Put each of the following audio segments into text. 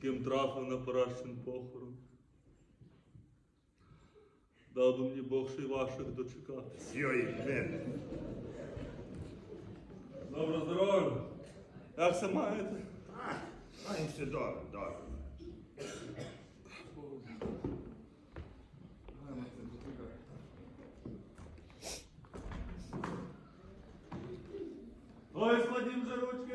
потрапив на паращин похорон. Дав би мені Бог ще й ваших дочекатись. Йой, не. Добре здоров'я. Як се маєте? А, їм все добре, добре. Ой, складім же ручки.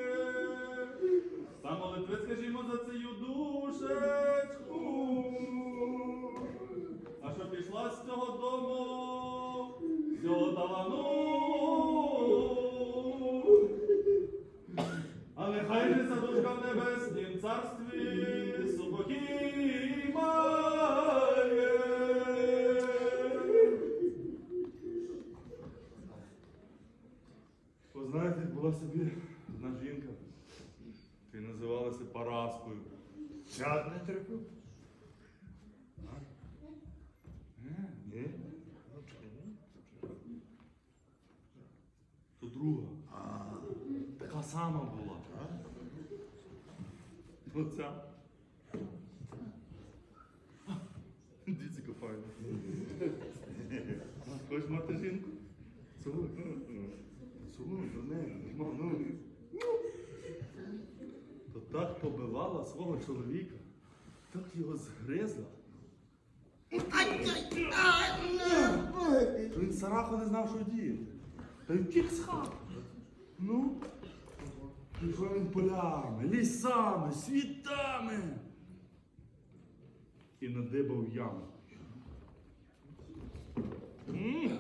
Ви знаєте, була собі одна жінка, і називалася Параскою. Сяд не терплю. Ні? Ну, ні? То друга. Така сама була. Оця. Дивіться, файно. Хочеш мати жінку? Цілуй. Цілуй, до неї. Ну. То так побивала свого чоловіка, так його згризла. То Він сараху не знав, що діяти. Та й втік з хати. Ну, пішов він полями, лісами, світами. І надибав яму. М.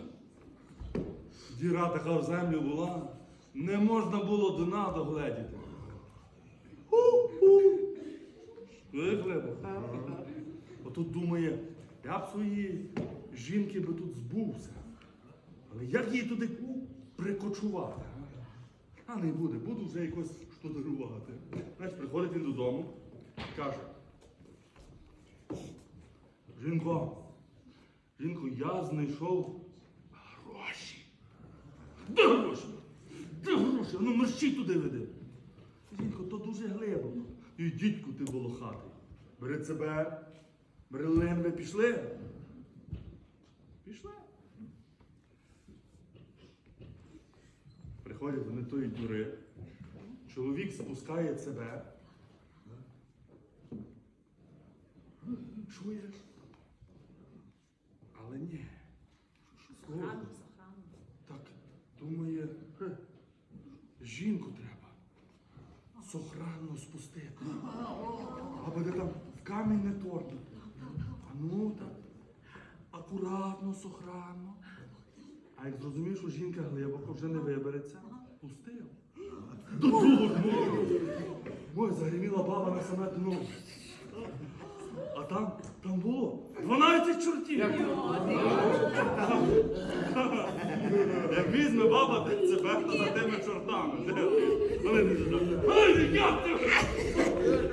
Діра така в землю була, не можна було дна догледіти. Ху-ху. Отут думає, я б свої жінки би тут збувся. Але як її туди прикочувати? А не буде, буду вже якось штодарувати. Знаєш, приходить він додому, і каже. Жінко, жінко, я знайшов. Де гроші? Де гроші? Ну мерщій туди веди. Жінко, то дуже глибоко. І дідьку ти волохатий. Бери себе, бери лембе, пішли. Пішли. Приходять вони тої дюри. Чоловік спускає себе. Чуєш? Але ні. Слухай. Охрану, охрану. Так думає, «Хе, жінку треба сохранно спустити. А буде там в камінь не торкнути. А ну так, акуратно, сохранно. А як зрозумів, що жінка глибоко вже не вибереться, пустив. До другого дну. Ой, загриміла баба на саме дно. А там, там було 12 чортів. Як візьме баба себе, то за тими чортами. Вони не. Ай, як ти?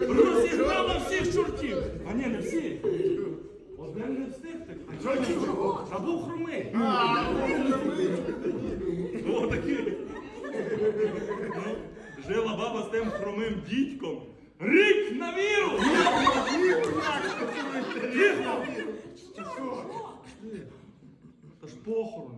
Розігнала всіх чортів. А ні, не всіх. Один не встиг так. А чого не чого? А був хромий. О, такий. Жила баба з тим хромим дідьком. Рік на віру! Тихо! Та ж похорон.